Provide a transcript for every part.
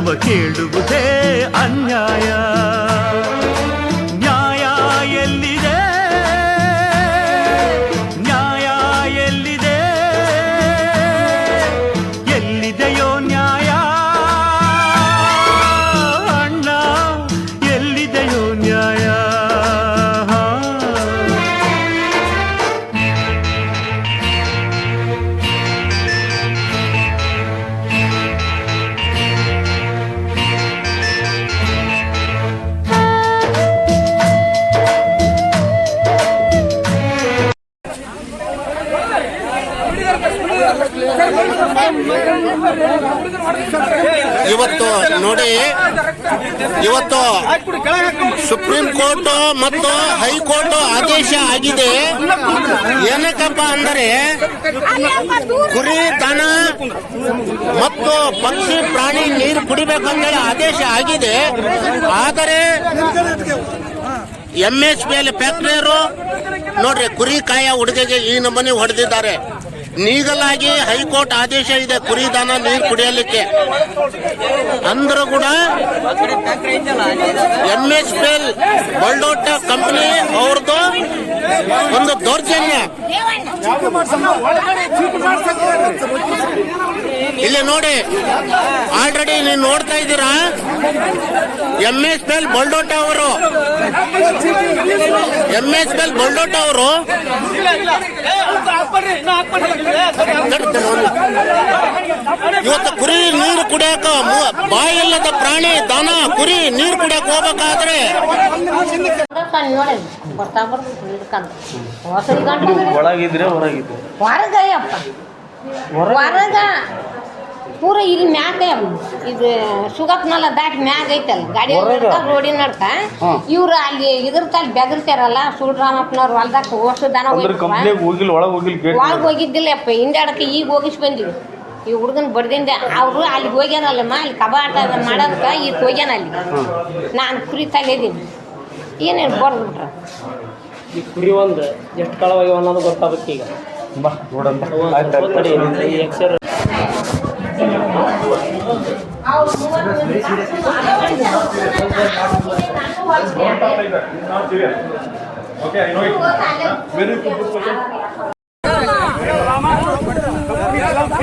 ಬಡವನು ನ್ಯಾಯವ ಕೇಳುವುದೇ ಅನ್ಯಾಯ ಇವತ್ತು ನೋಡಿ, ಇವತ್ತು ಸುಪ್ರೀಂ ಕೋರ್ಟ್ ಮತ್ತು ಹೈಕೋರ್ಟ್ ಆದೇಶ ಆಗಿದೆ. ಏನಕ್ಕಪ್ಪ ಅಂದರೆ, ಕುರಿ, ದನ ಮತ್ತು ಪಕ್ಷಿ, ಪ್ರಾಣಿ, ನೀರು ಕುಡಿಬೇಕಂತೇಳಿ ಆದೇಶ ಆಗಿದೆ. ಆದರೆ ಎಂ ಎಚ್ ಪಿ ಎಲ್ ಫ್ಯಾಕ್ಟ್ರಿಯರು ನೋಡ್ರಿ, ಕುರಿ ಕಾಯ ಹುಡುಗಿಗೆ ಈ ನಮ್ಮನೆ ಹೊಡೆದಿದ್ದಾರೆ. ನೀಗಲಾಗಿ ಹೈಕೋರ್ಟ್ ಆದೇಶ ಇದೆ ಕುರಿ ದನ ನೀರು ಕುಡಿಯಲಿಕ್ಕೆ. ಅಂದ್ರೂ ಕೂಡ M S P L company ಅವ್ರದ್ದು ಒಂದು ದೌರ್ಜನ್ಯ. ಇಲ್ಲಿ ನೋಡಿ ಆಲ್ರೆಡಿ ನೀವು ನೋಡ್ತಾ ಇದ್ದೀರಾ? ಎಂ ಎಸ್ ಎಲ್ ಬಲ್ಡೋಟ ಅವರು. ಎಂ ಎಸ್ ಎಲ್ ಬಲ್ಡೋಟ ಅವರು. ಇವತ್ತು ಕುರಿ ನೀರು ಕುಡಿಯಕ ಬಾಯಿಲ್ಲದ ಪ್ರಾಣಿ ದನ, ಕುರಿ ನೀರು ಕುಡಿಯಕ್ ಹೋಗ್ಬೇಕಾದ್ರೆ ನೋಡಿ ಬರ್ತಾ ಬರ್ಬೇಕು ಹೊಸರು ಗಂಟು ಒಳಗಿದ್ರೆ ಹೊರಗಿದ್ರೆ. ಹೊರಗಯ್ಯಪ್ಪ. ಹೊರಗ ಪೂರ ಇಲ್ಲಿ ಮ್ಯಾಗ ಇದು ಸುಗಪ್ನಲ್ಲ ದಾಟಿ ಮ್ಯಾಗ ಐತಲ್ಲ. ಗಾಡಿ ರೋಡಿನ ನಡ್ಕ ಇವ್ರು ಅಲ್ಲಿ ಇದ್ರ ತಲ್ಲಿ ಬೆದರ್ತಾರಲ್ಲ ಸುಡ್ರಾಮಪ್ಪನವ್ರು ಹೊಲ್ದಾಗ ಓಸು ದನ ಹೋಗಿಲ್ಲ ಒಳಗೆ ಹೋಗಿಲ್ಲ ಒಳಗೆ ಹೋಗಿದ್ದಿಲ್ಲಪ್ಪ. ಹಿಂದಾಡಕ್ಕೆ ಈಗ ಹೋಗಿಸ್ ಬಂದಿವಿ. ಈ ಹುಡುಗನ ಬಡ್ದಿಂದ ಅವರು ಅಲ್ಲಿಗೆ ಹೋಗ್ಯಾನಲ್ಲಮ್ಮ ಅಲ್ಲಿ ಕಬಾಟ ಮಾಡೋದಕ್ಕೆ ಈಗ ಹೋಗ್ಯಾನ ಅಲ್ಲಿ. ನಾನು ಕುರಿ ತಗಿದ್ದೀನಿ ಏನೇನು ಬರ್ಬಿಟ್ರ ಈ ಕುರಿ ಒಂದು ಎಷ್ಟು ಕಾಲವಾಗಿ ಅನ್ನೋದು ಗೊತ್ತಾಗುತ್ತೆ ಈಗ.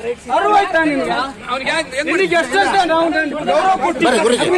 ಏ ನಿಮ್ಗೆ? ತಡಿ ಎಷ್ಟು ನಾವು ಬರ್ರಿ ಗುರುಜಿ.